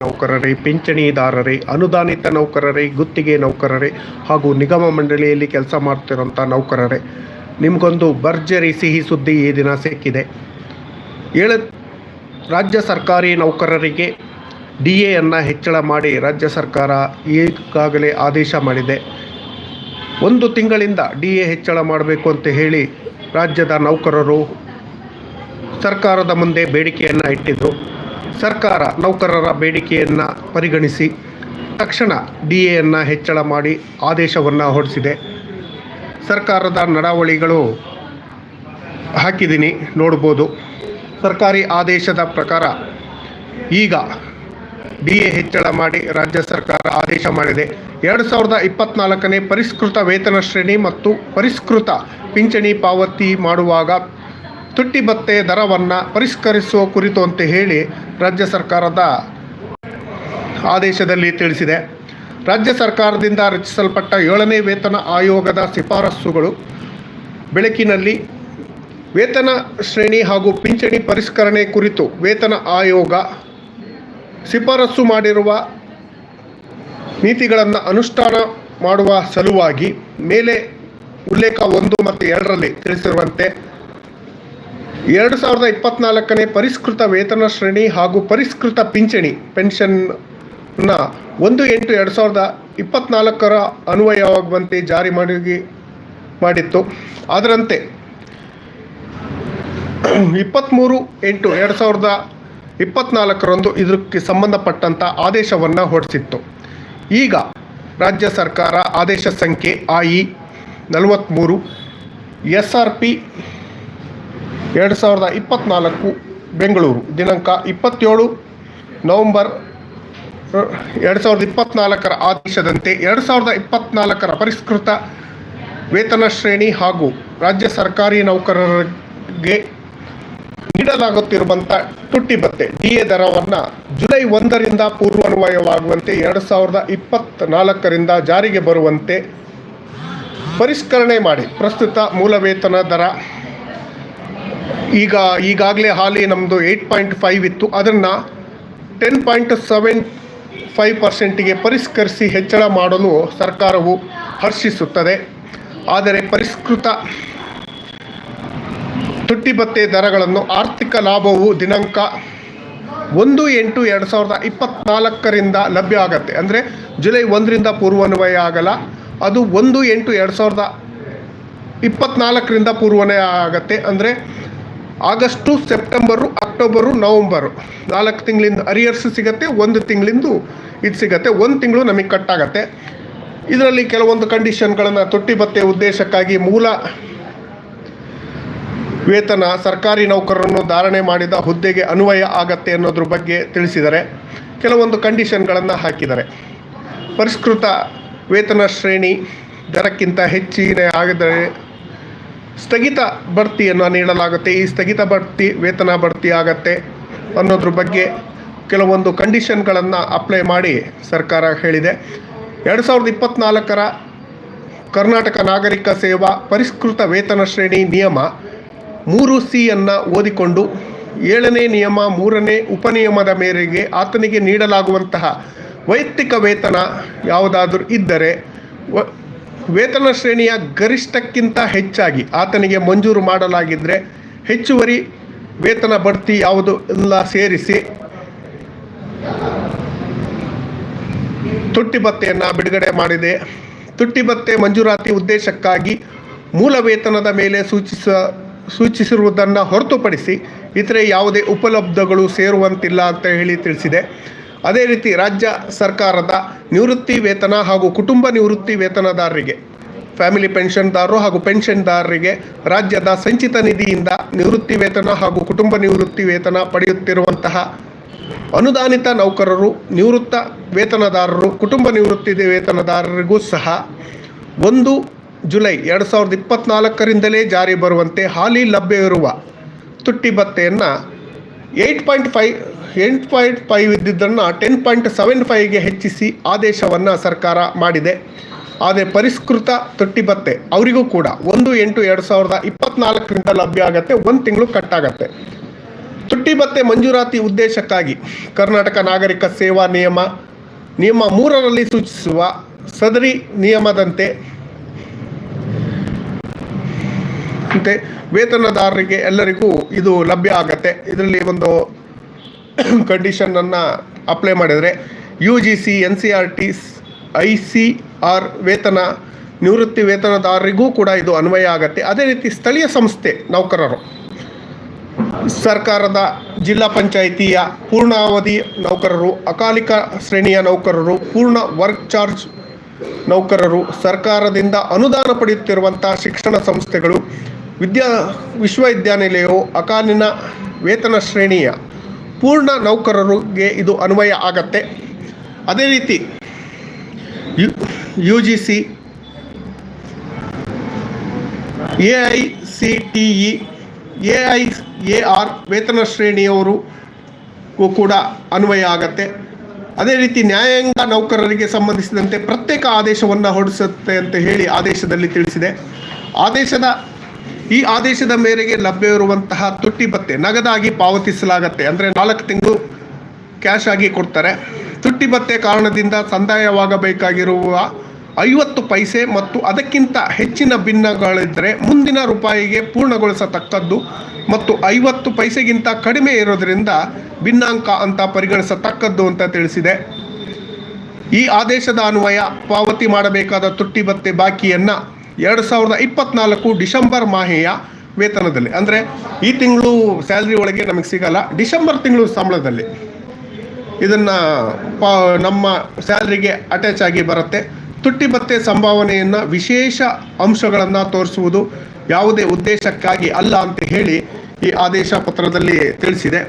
ನೌಕರರೇ, ಪಿಂಚಣಿದಾರರೇ, ಅನುದಾನಿತ ನೌಕರರೇ, ಗುತ್ತಿಗೆ ನೌಕರರೇ ಹಾಗೂ ನಿಗಮ ಮಂಡಳಿಯಲ್ಲಿ ಕೆಲಸ ಮಾಡ್ತಿರೋಂಥ ನೌಕರರೇ, ನಿಮಗೊಂದು ಭರ್ಜರಿ ಸಿಹಿ ಸುದ್ದಿ ಈ ದಿನ ಸಿಕ್ಕಿದೆ. ಏಳ ರಾಜ್ಯ ಸರ್ಕಾರಿ ನೌಕರರಿಗೆ ಡಿ ಎಯನ್ನು ಹೆಚ್ಚಳ ಮಾಡಿ ರಾಜ್ಯ ಸರ್ಕಾರ ಈಗಾಗಲೇ ಆದೇಶ ಮಾಡಿದೆ. ಒಂದು ತಿಂಗಳಿಂದ ಡಿ ಎ ಹೆಚ್ಚಳ ಮಾಡಬೇಕು ಅಂತ ಹೇಳಿ ರಾಜ್ಯದ ನೌಕರರು ಸರ್ಕಾರದ ಮುಂದೆ ಬೇಡಿಕೆಯನ್ನು ಇಟ್ಟಿದ್ದರು ಸರ್ಕಾರ ನೌಕರರ ಬೇಡಿಕೆಯನ್ನು ಪರಿಗಣಿಸಿ ತಕ್ಷಣ ಡಿ ಎಯನ್ನು ಹೆಚ್ಚಳ ಮಾಡಿ ಆದೇಶವನ್ನು ಹೊರಡಿಸಿದೆ. ಸರ್ಕಾರದ ನಡಾವಳಿಗಳು ಹಾಕಿದ್ದೀನಿ ನೋಡ್ಬೋದು. ಸರ್ಕಾರಿ ಆದೇಶದ ಪ್ರಕಾರ ಈಗ ಡಿ ಎ ಹೆಚ್ಚಳ ಮಾಡಿ ರಾಜ್ಯ ಸರ್ಕಾರ ಆದೇಶ ಮಾಡಿದೆ. ಎರಡು ಸಾವಿರದ ಇಪ್ಪತ್ತ್ನಾಲ್ಕನೇ ಪರಿಷ್ಕೃತ ವೇತನ ಶ್ರೇಣಿ ಮತ್ತು ಪರಿಷ್ಕೃತ ಪಿಂಚಣಿ ಪಾವತಿ ಮಾಡುವಾಗ ತುಟ್ಟಿ ಭತ್ತೆ ದರವನ್ನು ಪರಿಷ್ಕರಿಸುವ ಕುರಿತು ಅಂತ ಹೇಳಿ ರಾಜ್ಯ ಸರ್ಕಾರದ ಆದೇಶದಲ್ಲಿ ತಿಳಿಸಿದೆ. ರಾಜ್ಯ ಸರ್ಕಾರದಿಂದ ರಚಿಸಲ್ಪಟ್ಟ ಏಳನೇ ವೇತನ ಆಯೋಗದ ಶಿಫಾರಸುಗಳು ಬೆಳಕಿನಲ್ಲಿ ವೇತನ ಶ್ರೇಣಿ ಹಾಗೂ ಪಿಂಚಣಿ ಪರಿಷ್ಕರಣೆ ಕುರಿತು ವೇತನ ಆಯೋಗ ಶಿಫಾರಸು ಮಾಡಿರುವ ನೀತಿಗಳನ್ನು ಅನುಷ್ಠಾನ ಮಾಡುವ ಸಲುವಾಗಿ ಮೇಲೆ ಉಲ್ಲೇಖ ಒಂದು ಮತ್ತು ಎರಡರಲ್ಲಿ ತಿಳಿಸಿರುವಂತೆ ಎರಡು ಸಾವಿರದ ಇಪ್ಪತ್ನಾಲ್ಕನೇ ಪರಿಷ್ಕೃತ ವೇತನ ಶ್ರೇಣಿ ಹಾಗೂ ಪರಿಷ್ಕೃತ ಪಿಂಚಣಿ ಪೆನ್ಷನ್ನ ಒಂದು ಎಂಟು ಎರಡು ಸಾವಿರದ ಇಪ್ಪತ್ನಾಲ್ಕರ ಅನ್ವಯವಾಗುವಂತೆ ಜಾರಿ ಮಾಡಿ, ಮಾಡಿತ್ತು. ಅದರಂತೆ ಇಪ್ಪತ್ತ್ಮೂರು ಎಂಟು ಎರಡು ಸಾವಿರದ ಇಪ್ಪತ್ನಾಲ್ಕರಂದು ಇದಕ್ಕೆ ಸಂಬಂಧಪಟ್ಟಂಥ ಆದೇಶವನ್ನು ಹೊರಡಿಸಿತ್ತು. ಈಗ ರಾಜ್ಯ ಸರ್ಕಾರ ಆದೇಶ ಸಂಖ್ಯೆ ಐ ನಲವತ್ತ್ಮೂರು ಎಸ್ ಆರ್ ಪಿ ಎರಡು ಸಾವಿರದ ಇಪ್ಪತ್ತ್ನಾಲ್ಕು ಬೆಂಗಳೂರು ದಿನಾಂಕ ಇಪ್ಪತ್ತೇಳು ನವಂಬರ್, ಎರಡು ಸಾವಿರದ ಇಪ್ಪತ್ತ್ನಾಲ್ಕರ ಆದೇಶದಂತೆ ಎರಡು ಸಾವಿರದ ಇಪ್ಪತ್ತ್ನಾಲ್ಕರ ಪರಿಷ್ಕೃತ ವೇತನ ಶ್ರೇಣಿ ಹಾಗೂ ರಾಜ್ಯ ಸರ್ಕಾರಿ ನೌಕರರಿಗೆ ನೀಡಲಾಗುತ್ತಿರುವಂಥ ತುಟ್ಟಿ ಭತ್ತೆ ಡಿ ಎ ದರವನ್ನು ಜುಲೈ ಒಂದರಿಂದ ಪೂರ್ವಾನ್ವಯವಾಗುವಂತೆ ಎರಡು ಸಾವಿರದ ಇಪ್ಪತ್ತ್ನಾಲ್ಕರಿಂದ ಜಾರಿಗೆ ಬರುವಂತೆ ಪರಿಷ್ಕರಣೆ ಮಾಡಿ ಪ್ರಸ್ತುತ ಮೂಲ ವೇತನ ದರ ಈಗ ಈಗಾಗಲೇ ಹಾಲಿ ನಮ್ಮದು ಏಯ್ಟ್ ಪಾಯಿಂಟ್ ಫೈವ್ ಇತ್ತು. ಅದನ್ನು ಟೆನ್ ಪಾಯಿಂಟ್ ಸೆವೆನ್ ಫೈವ್ ಪರ್ಸೆಂಟಿಗೆ ಪರಿಷ್ಕರಿಸಿ ಹೆಚ್ಚಳ ಮಾಡಲು ಸರ್ಕಾರವು ಹರ್ಷಿಸುತ್ತದೆ. ಆದರೆ ಪರಿಷ್ಕೃತ ತುಟ್ಟಿ ಭತ್ತೆ ದರಗಳನ್ನು ಆರ್ಥಿಕ ಲಾಭವು ದಿನಾಂಕ ಒಂದು ಎಂಟು ಎರಡು ಸಾವಿರದ ಇಪ್ಪತ್ತ್ನಾಲ್ಕರಿಂದ ಲಭ್ಯ ಆಗತ್ತೆ. ಅಂದರೆ ಜುಲೈ ಒಂದರಿಂದ ಪೂರ್ವನ್ವಯ ಆಗಲ್ಲ. ಅದು ಒಂದು ಎಂಟು ಎರಡು ಸಾವಿರದ ಇಪ್ಪತ್ತ್ನಾಲ್ಕರಿಂದ ಪೂರ್ವನ್ವಯ ಆಗತ್ತೆ. ಅಂದರೆ ಆಗಸ್ಟು, ಸೆಪ್ಟೆಂಬರು, ಅಕ್ಟೋಬರು, ನವಂಬರು. ನಾಲ್ಕು ತಿಂಗಳಿಂದ ಅರಿಯರ್ಸ್ ಸಿಗತ್ತೆ, ಒಂದು ತಿಂಗಳಿಂದು ಇದು ಸಿಗತ್ತೆ, ಒಂದು ತಿಂಗಳು ನಮಗೆ ಕಟ್ಟಾಗತ್ತೆ ಇದರಲ್ಲಿ ಕೆಲವೊಂದು ಕಂಡೀಷನ್ಗಳನ್ನು ತೊಟ್ಟಿ ಭತ್ತೆ ಉದ್ದೇಶಕ್ಕಾಗಿ ಮೂಲ ವೇತನ ಸರ್ಕಾರಿ ನೌಕರರನ್ನು ಧಾರಣೆ ಮಾಡಿದ ಹುದ್ದೆಗೆ ಅನ್ವಯ ಆಗತ್ತೆ ಅನ್ನೋದ್ರ ಬಗ್ಗೆ ತಿಳಿಸಿದರೆ, ಕೆಲವೊಂದು ಕಂಡೀಷನ್ಗಳನ್ನು ಹಾಕಿದ್ದಾರೆ ಪರಿಷ್ಕೃತ ವೇತನ ಶ್ರೇಣಿ ದರಕ್ಕಿಂತ ಹೆಚ್ಚಿನ ಆಗಿದ್ದರೆ ಸ್ಥಗಿತ ಬಡ್ತಿಯನ್ನು ನೀಡಲಾಗುತ್ತೆ. ಈ ಸ್ಥಗಿತ ಬಡ್ತಿ ವೇತನ ಬಡ್ತಿ ಆಗತ್ತೆ ಅನ್ನೋದ್ರ ಬಗ್ಗೆ ಕೆಲವೊಂದು ಕಂಡೀಷನ್ಗಳನ್ನು ಅಪ್ಲೈ ಮಾಡಿ ಸರ್ಕಾರ ಹೇಳಿದೆ. ಎರಡು ಸಾವಿರದ ಇಪ್ಪತ್ತ್ನಾಲ್ಕರ ಕರ್ನಾಟಕ ನಾಗರಿಕ ಸೇವಾ ಪರಿಷ್ಕೃತ ವೇತನ ಶ್ರೇಣಿ ನಿಯಮ ಮೂರು ಸಿಯನ್ನು ಓದಿಕೊಂಡು ಏಳನೇ ನಿಯಮ, ಮೂರನೇ ಉಪನಿಯಮದ ಮೇರೆಗೆ ಆತನಿಗೆ ನೀಡಲಾಗುವಂತಹ ವೈಯಕ್ತಿಕ ವೇತನ ಯಾವುದಾದರೂ ಇದ್ದರೆ ವೇತನ ಶ್ರೇಣಿಯ ಗರಿಷ್ಠಕ್ಕಿಂತ ಹೆಚ್ಚಾಗಿ ಆತನಿಗೆ ಮಂಜೂರು ಮಾಡಲಾಗಿದ್ದರೆ ಹೆಚ್ಚುವರಿ ವೇತನ ಬಡ್ತಿ ಯಾವುದು ಎಲ್ಲ ಸೇರಿಸಿ ತುಟ್ಟಿ ಭತ್ತೆಯನ್ನು ಬಿಡುಗಡೆ ಮಾಡಿದೆ. ತುಟ್ಟಿ ಭತ್ತೆ ಮಂಜೂರಾತಿ ಉದ್ದೇಶಕ್ಕಾಗಿ ಮೂಲ ವೇತನದ ಮೇಲೆ ಸೂಚಿಸ, ಸೂಚಿಸಿರುವುದನ್ನು ಹೊರತುಪಡಿಸಿ ಇತರೆ ಯಾವುದೇ ಉಪಲಬ್ಧಗಳು ಸೇರುವಂತಿಲ್ಲ ಅಂತ ಹೇಳಿ ತಿಳಿಸಿದೆ. ಅದೇ ರೀತಿ ರಾಜ್ಯ ಸರ್ಕಾರದ ನಿವೃತ್ತಿ ವೇತನ ಹಾಗೂ ಕುಟುಂಬ ನಿವೃತ್ತಿ ವೇತನದಾರರಿಗೆ, ಫ್ಯಾಮಿಲಿ ಪೆನ್ಷನ್ದಾರರು ಹಾಗೂ ಪೆನ್ಷನ್ದಾರರಿಗೆ ರಾಜ್ಯದ ಸಂಚಿತ ನಿಧಿಯಿಂದ ನಿವೃತ್ತಿ ವೇತನ ಹಾಗೂ ಕುಟುಂಬ ನಿವೃತ್ತಿ ವೇತನ ಪಡೆಯುತ್ತಿರುವಂತಹ ಅನುದಾನಿತ ನೌಕರರು, ನಿವೃತ್ತ ವೇತನದಾರರು, ಕುಟುಂಬ ನಿವೃತ್ತಿ ವೇತನದಾರರಿಗೂ ಸಹ ಒಂದು ಜುಲೈ ಎರಡು ಸಾವಿರದ ಇಪ್ಪತ್ನಾಲ್ಕರಿಂದಲೇ ಜಾರಿ ಬರುವಂತೆ ಹಾಲಿ ಲಭ್ಯವಿರುವ ತುಟ್ಟಿ ಭತ್ತೆಯನ್ನು ಏಯ್ಟ್ ಪಾಯಿಂಟ್ ಫೈವ್ ಎಂಟು ಪಾಯಿಂಟ್ ಫೈವ್ ಇದ್ದಿದ್ದನ್ನು ಟೆನ್ ಪಾಯಿಂಟ್ ಸೆವೆನ್ ಫೈವ್ಗೆ ಹೆಚ್ಚಿಸಿ ಆದೇಶವನ್ನು ಸರ್ಕಾರ ಮಾಡಿದೆ. ಆದರೆ ಪರಿಷ್ಕೃತ ತೊಟ್ಟಿ ಭತ್ತೆ ಅವರಿಗೂ ಕೂಡ ಒಂದು ಎಂಟು ಎರಡು ಸಾವಿರದ ಇಪ್ಪತ್ನಾಲ್ಕರಿಂದ ಲಭ್ಯ ಆಗತ್ತೆ, ಒಂದು ತಿಂಗಳು ಕಟ್ಟಾಗತ್ತೆ. ತುಟ್ಟಿ ಭತ್ತೆ ಮಂಜೂರಾತಿ ಉದ್ದೇಶಕ್ಕಾಗಿ ಕರ್ನಾಟಕ ನಾಗರಿಕ ಸೇವಾ ನಿಯಮ ನಿಯಮ ಮೂರರಲ್ಲಿ ಸೂಚಿಸುವ ಸದರಿ ನಿಯಮದಂತೆ ವೇತನದಾರರಿಗೆ ಎಲ್ಲರಿಗೂ ಇದು ಲಭ್ಯ ಆಗತ್ತೆ. ಇದರಲ್ಲಿ ಒಂದು ಕಂಡೀಷನನ್ನು ಅಪ್ಲೈ ಮಾಡಿದರೆ U G C N C R T I C R ವೇತನ, ನಿವೃತ್ತಿ ವೇತನದಾರರಿಗೂ ಕೂಡ ಇದು ಅನ್ವಯ ಆಗತ್ತೆ. ಅದೇ ರೀತಿ ಸ್ಥಳೀಯ ಸಂಸ್ಥೆ ನೌಕರರು. ಸರ್ಕಾರದ ಜಿಲ್ಲಾ ಪಂಚಾಯಿತಿಯ ಪೂರ್ಣಾವಧಿ ನೌಕರರು, ಅಕಾಲಿಕ ಶ್ರೇಣಿಯ ನೌಕರರು, ಪೂರ್ಣ ವರ್ಕ್ ಚಾರ್ಜ್ ನೌಕರರು, ಸರ್ಕಾರದಿಂದ ಅನುದಾನ ಪಡೆಯುತ್ತಿರುವಂಥ ಶಿಕ್ಷಣ ಸಂಸ್ಥೆಗಳು, ವಿದ್ಯಾ ವಿಶ್ವವಿದ್ಯಾನಿಲಯವು, ಅಕಾಲಿನ ವೇತನ ಶ್ರೇಣಿಯ ಪೂರ್ಣ ನೌಕರರಿಗೆ ಇದು ಅನ್ವಯ ಆಗತ್ತೆ. ಅದೇ ರೀತಿ U U G C A I C T E A I A R ವೇತನ ಶ್ರೇಣಿಯವರು ಕೂಡ ಅನ್ವಯ ಆಗತ್ತೆ. ಅದೇ ರೀತಿ ನ್ಯಾಯಾಂಗ ನೌಕರರಿಗೆ ಸಂಬಂಧಿಸಿದಂತೆ ಪ್ರತ್ಯೇಕ ಆದೇಶವನ್ನು ಹೊರಡಿಸುತ್ತೆ ಅಂತ ಹೇಳಿ ಆದೇಶದಲ್ಲಿ ತಿಳಿಸಿದೆ. ಆದೇಶದ ಈ ಆದೇಶದ ಮೇರೆಗೆ ಲಭ್ಯವಿರುವಂತಹ ತುಟ್ಟಿ ಭತ್ತೆ ನಗದಾಗಿ ಪಾವತಿಸಲಾಗತ್ತೆ. ಅಂದರೆ ನಾಲ್ಕು ತಿಂಗಳು ಕ್ಯಾಶ್ ಆಗಿ ಕೊಡ್ತಾರೆ. ತುಟ್ಟಿ ಭತ್ತೆ ಕಾರಣದಿಂದ ಸಂದಾಯವಾಗಬೇಕಾಗಿರುವ ಐವತ್ತು ಪೈಸೆ ಮತ್ತು ಅದಕ್ಕಿಂತ ಹೆಚ್ಚಿನ ಭಿನ್ನಗಳಿದ್ದರೆ ಮುಂದಿನ ರೂಪಾಯಿಗೆ ಪೂರ್ಣಗೊಳಿಸತಕ್ಕದ್ದು ಮತ್ತು ಐವತ್ತು ಪೈಸೆಗಿಂತ ಕಡಿಮೆ ಇರೋದರಿಂದ ಭಿನ್ನಾಂಕ ಅಂತ ಪರಿಗಣಿಸತಕ್ಕದ್ದು ಅಂತ ತಿಳಿಸಿದೆ. ಈ ಆದೇಶದ ಅನ್ವಯ ಪಾವತಿ ಮಾಡಬೇಕಾದ ತುಟ್ಟಿ ಭತ್ತೆ ಬಾಕಿಯನ್ನು ಎರಡು ಸಾವಿರದ ಇಪ್ಪತ್ನಾಲ್ಕು ಡಿಸೆಂಬರ್ ಮಾಹೆಯ ವೇತನದಲ್ಲಿ. ಅಂದರೆ ಈ ತಿಂಗಳು ಸ್ಯಾಲ್ರಿ ಒಳಗೆ ನಮಗೆ ಸಿಗಲ್ಲ, ಡಿಸೆಂಬರ್ ತಿಂಗಳು ಸಂಬಳದಲ್ಲಿ. ಇದನ್ನು ನಮ್ಮ ಸ್ಯಾಲ್ರಿಗೆ ಅಟ್ಯಾಚ್ ಆಗಿ ಬರುತ್ತೆ. ತುಟ್ಟಿ ಭತ್ತೆ ಸಂಭಾವನೆಯನ್ನು ವಿಶೇಷ ಅಂಶಗಳನ್ನು ತೋರಿಸುವುದು ಯಾವುದೇ ಉದ್ದೇಶಕ್ಕಾಗಿ ಅಲ್ಲ ಅಂತ ಹೇಳಿ ಈ ಆದೇಶ ಪತ್ರದಲ್ಲಿ ತಿಳಿಸಿದೆ.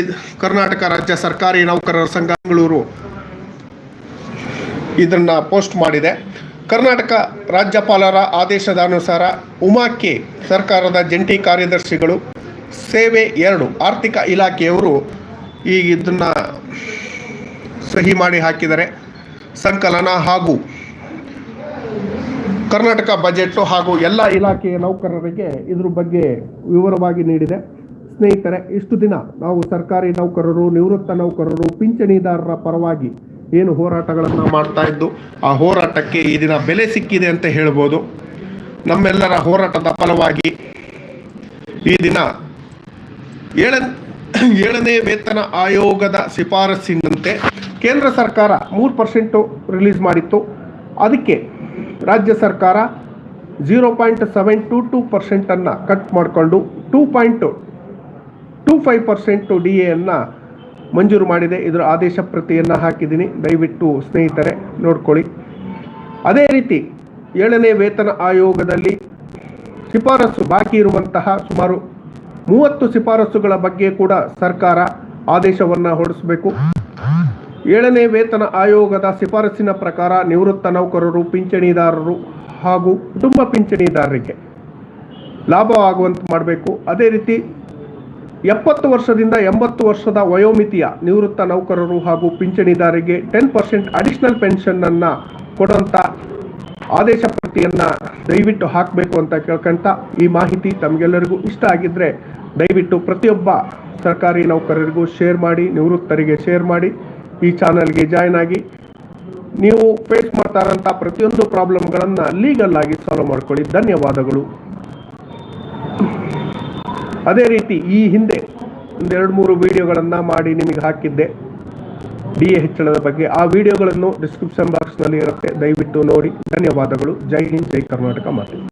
ಇದು ಕರ್ನಾಟಕ ರಾಜ್ಯ ಸರ್ಕಾರಿ ನೌಕರರ ಸಂಘ, ಬೆಂಗಳೂರು ಇದನ್ನು ಪೋಸ್ಟ್ ಮಾಡಿದೆ. ಕರ್ನಾಟಕ ರಾಜ್ಯಪಾಲರ ಆದೇಶದ ಅನುಸಾರ ಉಮಾಕೆ ಸರ್ಕಾರದ ಜಂಟಿ ಕಾರ್ಯದರ್ಶಿಗಳು ಸೇವೆ ಎರಡು ಆರ್ಥಿಕ ಇಲಾಖೆಯವರು ಈ ಇದನ್ನು ಸಹಿ ಮಾಡಿ ಹಾಕಿದರೆ ಸಂಕಲನ ಹಾಗೂ ಕರ್ನಾಟಕ ಬಜೆಟ್ಟು ಹಾಗೂ ಎಲ್ಲ ಇಲಾಖೆಯ ನೌಕರರಿಗೆ ಇದ್ರ ಬಗ್ಗೆ ವಿವರವಾಗಿ ನೀಡಿದೆ. ಸ್ನೇಹಿತರೆ, ಇಷ್ಟು ದಿನ ನಾವು ಸರ್ಕಾರಿ ನೌಕರರು, ನಿವೃತ್ತ ನೌಕರರು, ಪಿಂಚಣಿದಾರರ ಪರವಾಗಿ ಏನು ಹೋರಾಟಗಳನ್ನು ಮಾಡ್ತಾ ಇದ್ದು, ಆ ಹೋರಾಟಕ್ಕೆ ಈ ದಿನ ಬೆಲೆ ಸಿಕ್ಕಿದೆ ಅಂತ ಹೇಳ್ಬೋದು. ನಮ್ಮೆಲ್ಲರ ಹೋರಾಟದ ಫಲವಾಗಿ ಈ ದಿನ ಏಳ, ಏಳನೇ ವೇತನ ಆಯೋಗದ ಶಿಫಾರಸ್ಸಿನಂತೆ ಕೇಂದ್ರ ಸರ್ಕಾರ ಮೂರು ಪರ್ಸೆಂಟು ರಿಲೀಸ್ ಮಾಡಿತ್ತು. ಅದಕ್ಕೆ ರಾಜ್ಯ ಸರ್ಕಾರ zero point seven two two ಪರ್ಸೆಂಟನ್ನು cut ಮಾಡಿಕೊಂಡು two point two five percent D ಎಯನ್ನು ಮಂಜೂರು ಮಾಡಿದೆ. ಇದರ ಆದೇಶ ಪ್ರತಿಯನ್ನು ಹಾಕಿದ್ದೀನಿ. ದಯವಿಟ್ಟು ಸ್ನೇಹಿತರೆ, ನೋಡ್ಕೊಳ್ಳಿ. ಅದೇ ರೀತಿ ಏಳನೇ ವೇತನ ಆಯೋಗದಲ್ಲಿ ಶಿಫಾರಸು ಬಾಕಿ ಇರುವಂತಹ ಸುಮಾರು ಮೂವತ್ತು ಶಿಫಾರಸುಗಳ ಬಗ್ಗೆ ಕೂಡ ಸರ್ಕಾರ ಆದೇಶವನ್ನು ಹೊರಡಿಸಬೇಕು. ಏಳನೇ ವೇತನ ಆಯೋಗದ ಶಿಫಾರಸಿನ ಪ್ರಕಾರ ನಿವೃತ್ತ ನೌಕರರು, ಪಿಂಚಣಿದಾರರು ಹಾಗೂ ಕುಟುಂಬ ಪಿಂಚಣಿದಾರರಿಗೆ ಲಾಭವಾಗುವಂತೆ ಮಾಡಬೇಕು. ಅದೇ ರೀತಿ ಎಪ್ಪತ್ತು ವರ್ಷದಿಂದ ಎಂಬತ್ತು ವರ್ಷದ ವಯೋಮಿತಿಯ ನಿವೃತ್ತ ನೌಕರರು ಹಾಗೂ ಪಿಂಚಣಿದಾರರಿಗೆ ಟೆನ್ ಪರ್ಸೆಂಟ್ ಅಡಿಷನಲ್ ಪೆನ್ಷನ್ನನ್ನು ಕೊಡುವಂಥ ಆದೇಶ ಪ್ರತಿಯನ್ನು ದಯವಿಟ್ಟು ಹಾಕಬೇಕು ಅಂತ ಕೇಳ್ಕೊಂತ ಈ ಮಾಹಿತಿ ತಮಗೆಲ್ಲರಿಗೂ ಇಷ್ಟ ಆಗಿದ್ದರೆ ದಯವಿಟ್ಟು ಪ್ರತಿಯೊಬ್ಬ ಸರ್ಕಾರಿ ನೌಕರರಿಗೂ ಶೇರ್ ಮಾಡಿ, ನಿವೃತ್ತರಿಗೆ ಶೇರ್ ಮಾಡಿ, ಈ ಚಾನಲ್ಗೆ ಜಾಯ್ನ್ ಆಗಿ. ನೀವು ಫೇಸ್ ಮಾಡ್ತಾ ಇರೋಂಥ ಪ್ರತಿಯೊಂದು ಪ್ರಾಬ್ಲಮ್ಗಳನ್ನು ಲೀಗಲ್ ಆಗಿ ಸಾಲ್ವ್ ಮಾಡ್ಕೊಳ್ಳಿ. ಧನ್ಯವಾದಗಳು. ಅದೇ ರೀತಿ ಈ ಹಿಂದೆ ಒಂದೆರಡು ಮೂರು ವಿಡಿಯೋಗಳನ್ನು ಮಾಡಿ ನಿಮಗೆ ಹಾಕಿದ್ದೆ. ಡಿ ಎ ಹೆಚ್ಚಳದ ಬಗ್ಗೆ. ಆ ವಿಡಿಯೋಗಳನ್ನು ಡಿಸ್ಕ್ರಿಪ್ಷನ್ ಬಾಕ್ಸ್ನಲ್ಲಿ ಇರುತ್ತೆ. ದಯವಿಟ್ಟು ನೋಡಿ. ಧನ್ಯವಾದಗಳು. ಜೈ ಹಿಂದ್, ಜೈ ಕರ್ನಾಟಕ ಮಾತು.